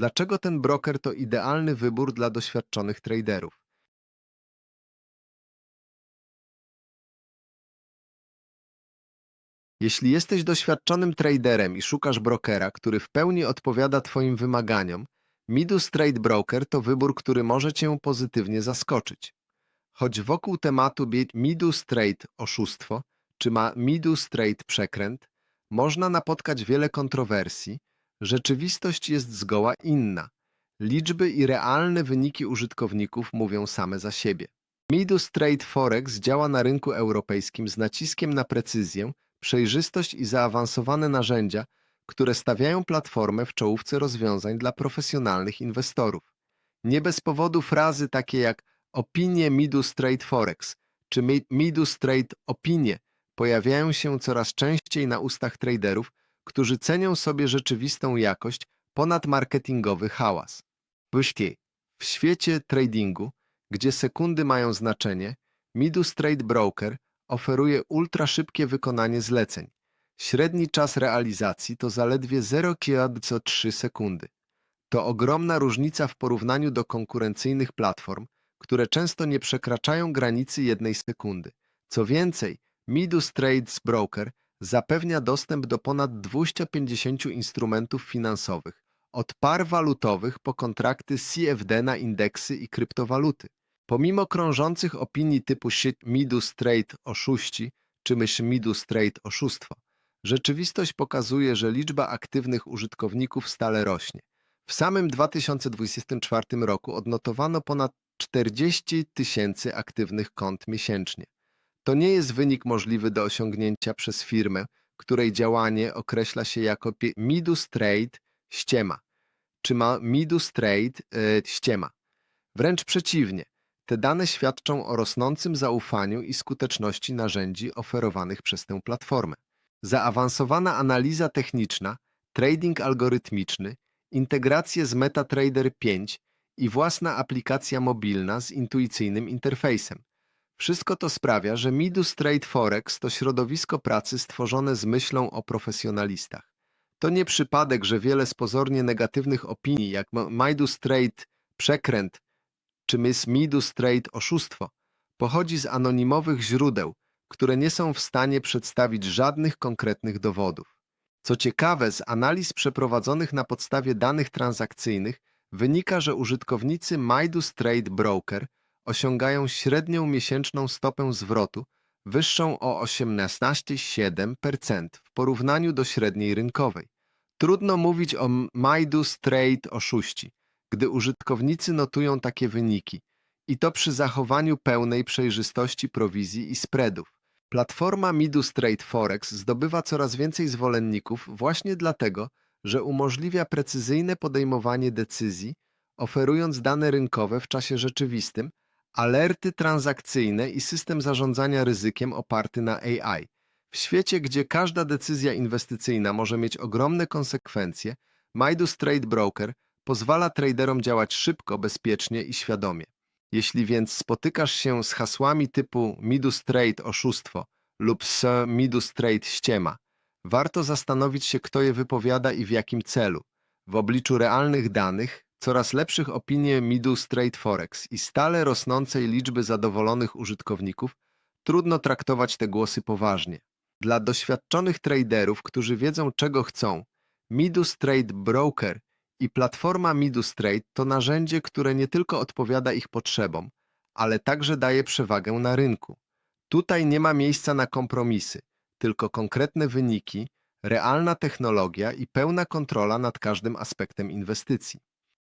Dlaczego ten broker to idealny wybór dla doświadczonych traderów? Jeśli jesteś doświadczonym traderem i szukasz brokera, który w pełni odpowiada Twoim wymaganiom, Midus Trade Broker to wybór, który może Cię pozytywnie zaskoczyć. Choć wokół tematu Midus Trade oszustwo, czy ma Midus Trade przekręt, można napotkać wiele kontrowersji, rzeczywistość jest zgoła inna. Liczby i realne wyniki użytkowników mówią same za siebie. Midus Trade Forex działa na rynku europejskim z naciskiem na precyzję, przejrzystość i zaawansowane narzędzia, które stawiają platformę w czołówce rozwiązań dla profesjonalnych inwestorów. Nie bez powodu frazy takie jak opinie Midus Trade Forex czy Mi- Midus Trade Opinie pojawiają się coraz częściej na ustach traderów, którzy cenią sobie rzeczywistą jakość ponad marketingowy hałas. Wyście, w świecie tradingu, gdzie sekundy mają znaczenie, Midus Trade Broker oferuje ultra szybkie wykonanie zleceń. Średni czas realizacji to zaledwie 0,3 sekundy. To ogromna różnica w porównaniu do konkurencyjnych platform, które często nie przekraczają granicy jednej sekundy. Co więcej, Midus Trades Broker zapewnia dostęp do ponad 250 instrumentów finansowych, od par walutowych po kontrakty CFD na indeksy i kryptowaluty. Pomimo krążących opinii typu shit Midus Trade oszuści czy myśl Midus Trade oszustwo, rzeczywistość pokazuje, że liczba aktywnych użytkowników stale rośnie. W samym 2024 roku odnotowano ponad 40 tysięcy aktywnych kont miesięcznie. To nie jest wynik możliwy do osiągnięcia przez firmę, której działanie określa się jako Midus Trade ściema, czy ma Midus Trade e, ściema. Wręcz przeciwnie, te dane świadczą o rosnącym zaufaniu i skuteczności narzędzi oferowanych przez tę platformę. Zaawansowana analiza techniczna, trading algorytmiczny, integracje z MetaTrader 5 i własna aplikacja mobilna z intuicyjnym interfejsem. Wszystko to sprawia, że Midus Trade Forex to środowisko pracy stworzone z myślą o profesjonalistach. To nie przypadek, że wiele z pozornie negatywnych opinii, jak Midus Trade przekręt czy Miss Midus Trade oszustwo, pochodzi z anonimowych źródeł, które nie są w stanie przedstawić żadnych konkretnych dowodów. Co ciekawe, z analiz przeprowadzonych na podstawie danych transakcyjnych wynika, że użytkownicy Midus Trade Broker osiągają średnią miesięczną stopę zwrotu wyższą o 18,7% w porównaniu do średniej rynkowej. Trudno mówić o Midus Trade oszuści, gdy użytkownicy notują takie wyniki i to przy zachowaniu pełnej przejrzystości prowizji i spreadów. Platforma Midus Trade Forex zdobywa coraz więcej zwolenników właśnie dlatego, że umożliwia precyzyjne podejmowanie decyzji, oferując dane rynkowe w czasie rzeczywistym, alerty transakcyjne i system zarządzania ryzykiem oparty na AI. W świecie, gdzie każda decyzja inwestycyjna może mieć ogromne konsekwencje, Midus Trade Broker pozwala traderom działać szybko, bezpiecznie i świadomie. Jeśli więc spotykasz się z hasłami typu Midus Trade oszustwo lub Sir Midus Trade ściema, warto zastanowić się, kto je wypowiada i w jakim celu. W obliczu realnych danych, coraz lepszych opinii Midus Trade Forex i stale rosnącej liczby zadowolonych użytkowników, trudno traktować te głosy poważnie. Dla doświadczonych traderów, którzy wiedzą czego chcą, Midus Trade Broker i platforma Midus Trade to narzędzie, które nie tylko odpowiada ich potrzebom, ale także daje przewagę na rynku. Tutaj nie ma miejsca na kompromisy, tylko konkretne wyniki, realna technologia i pełna kontrola nad każdym aspektem inwestycji.